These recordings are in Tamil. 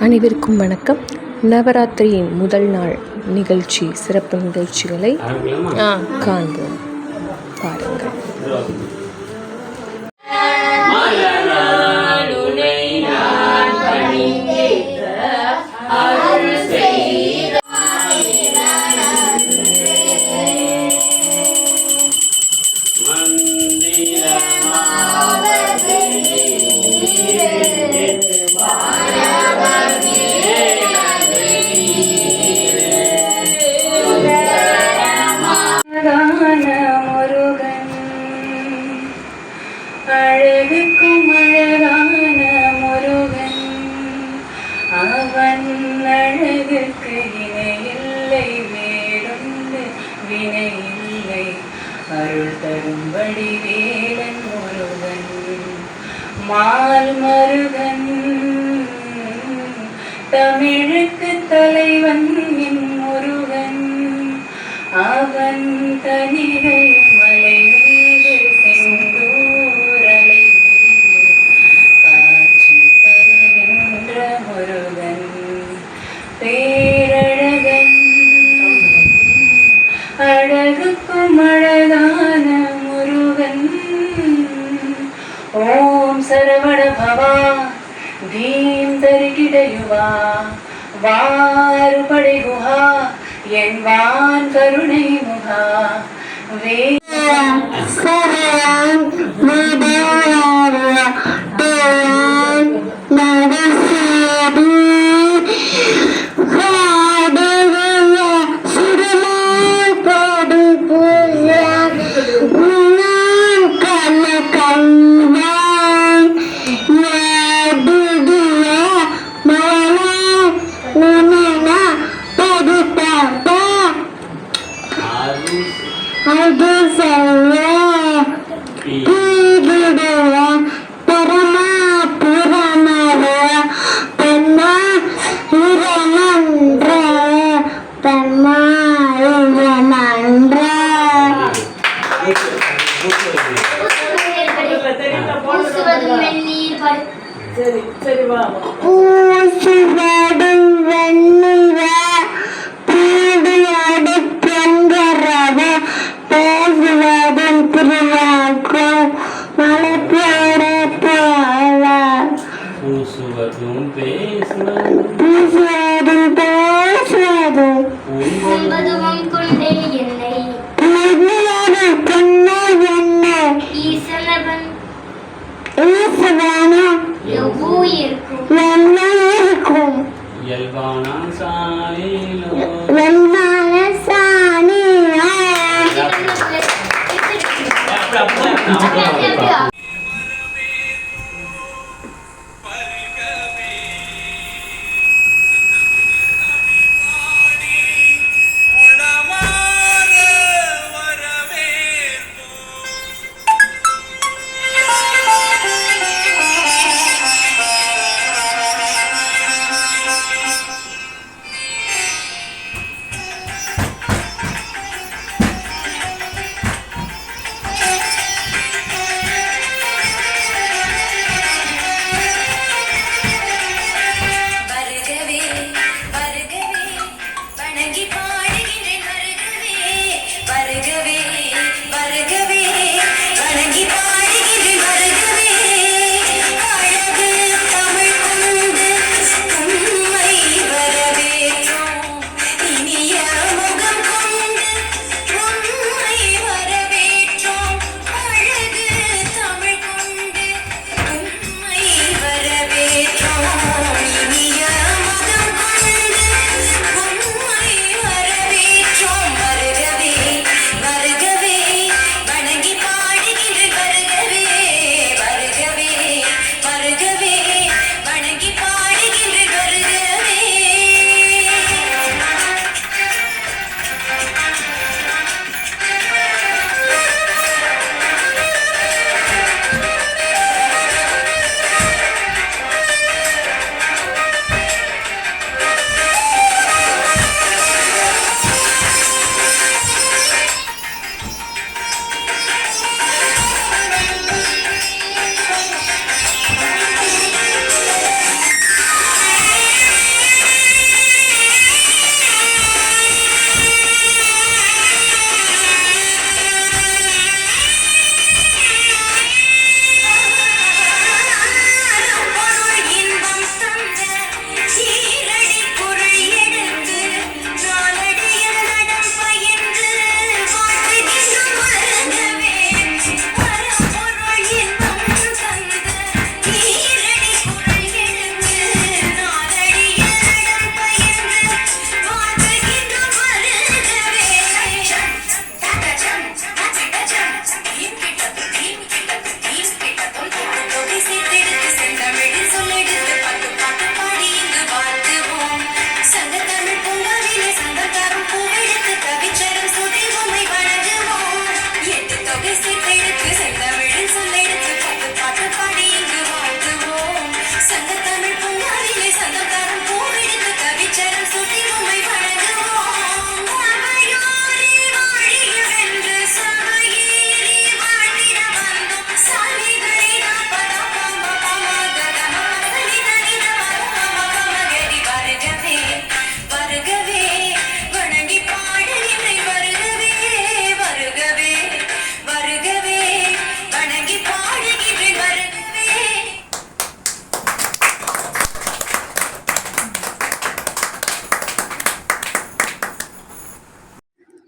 அனைவருக்கும் வணக்கம். நவராத்திரியின் முதல் நாள் நிகழ்ச்சி சிறப்பு நிகழ்ச்சிகளை காண்போம். பாருங்கள். முருகன். அழகுக்கும் அழகான முருகன். அவன் அழகுக்கு இணையில்லை வேறொன்று வினையில்லை அருள் தரும்படி வேலன் முருகன். மால் மருகன். தமிழுக்கு தலைவன் அவன் தனிதை மலை மீது செந்தூரலை காட்சி தருகின்ற முருகன் பேரழகன் அழகுக்கும் அழகான முருகன் ஓம் சரவண வாறுபடை குஹா எண்பான் கருணை முகா வே சரலாம் I do say, yeah. பூசுவதும் பேசுவதும் பூசுவதும் உண்பதும் கொண்டே என்னை. நிதியோடு பொண்ணு என்ன?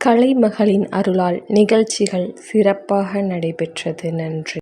கலைமகளின் அருளால் நிகழ்ச்சிகள் சிறப்பாக நடைபெற்றது. நன்றி.